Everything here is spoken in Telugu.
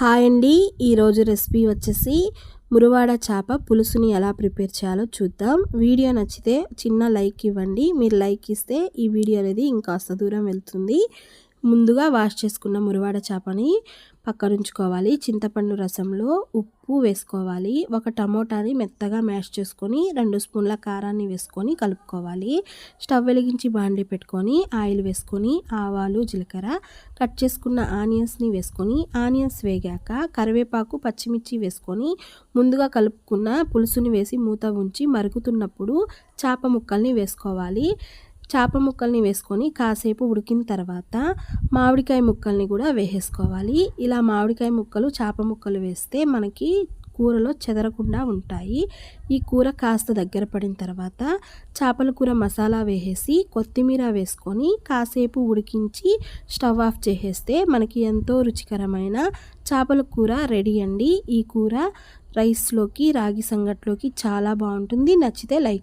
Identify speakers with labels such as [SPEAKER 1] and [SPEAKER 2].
[SPEAKER 1] హాయ్ అండి. ఈరోజు రెసిపీ వచ్చేసి మురువాడ చేప పులుసుని ఎలా ప్రిపేర్ చేయాలో చూద్దాం. వీడియో నచ్చితే చిన్న లైక్ ఇవ్వండి. మీరు లైక్ ఇస్తే ఈ వీడియో అనేది ఇంకాస్త దూరం వెళ్తుంది. ముందుగా వాష్ చేసుకున్న మురివాడ చేపని పక్కనుంచుకోవాలి. చింతపండు రసంలో ఉప్పు వేసుకోవాలి. ఒక టమోటాని మెత్తగా మ్యాష్ చేసుకొని రెండు స్పూన్ల కారాన్ని వేసుకొని కలుపుకోవాలి. స్టవ్ వెలిగించి బాండి పెట్టుకొని ఆయిల్ వేసుకొని ఆవాలు జీలకర్ర కట్ చేసుకున్న ఆనియన్స్ని వేసుకొని ఆనియన్స్ వేగాక కరివేపాకు పచ్చిమిర్చి వేసుకొని ముందుగా కలుపుకున్న పులుసుని వేసి మూత ఉంచి మరుగుతున్నప్పుడు చేప ముక్కల్ని వేసుకోవాలి. చేప ముక్కల్ని వేసుకొని కాసేపు ఉడికిన తర్వాత మామిడికాయ ముక్కల్ని కూడా వేసేసుకోవాలి. ఇలా మామిడికాయ ముక్కలు చేప ముక్కలు వేస్తే మనకి కూరలో చెదరకుండా ఉంటాయి. ఈ కూర కాస్త దగ్గర పడిన తర్వాత చేపల కూర మసాలా వేసేసి కొత్తిమీర వేసుకొని కాసేపు ఉడికించి స్టవ్ ఆఫ్ చేసేస్తే మనకి ఎంతో రుచికరమైన చేపల కూర రెడీ అండి. ఈ కూర రైస్లోకి రాగి సంగట్లోకి చాలా బాగుంటుంది. నచ్చితే లైక్